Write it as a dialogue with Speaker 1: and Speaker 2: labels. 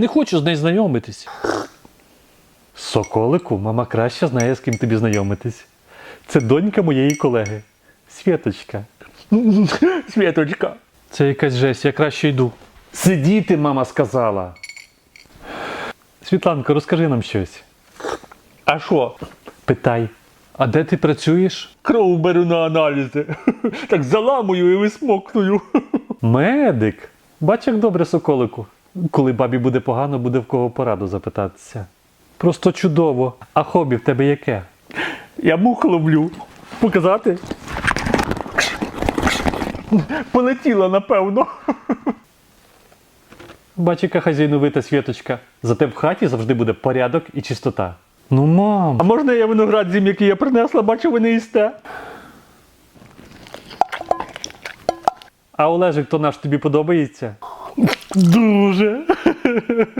Speaker 1: Не хочу з нею знайомитись. Соколику, мама краще знає, з ким тобі знайомитись. Це донька моєї колеги. Світочка. Світочка. Це якась жесть, я краще йду. Сидіти, мама сказала. Світланка, розкажи нам щось. А що? Питай. А де ти працюєш? Кров беру на аналізи. Так заламую і висмокную. Медик. Бач, як добре соколику. Коли бабі буде погано, буде в кого пораду запитатися. Просто чудово. А хобі в тебе яке? Я мух ловлю. Показати? Полетіла, напевно. Бач, яка хазяйновита світочка. Зате в хаті завжди буде порядок і чистота. Ну, мам. А можна я виноград зім, який я принесла, бачу, ви не їсте? А Олежик то наш тобі подобається? Дуже.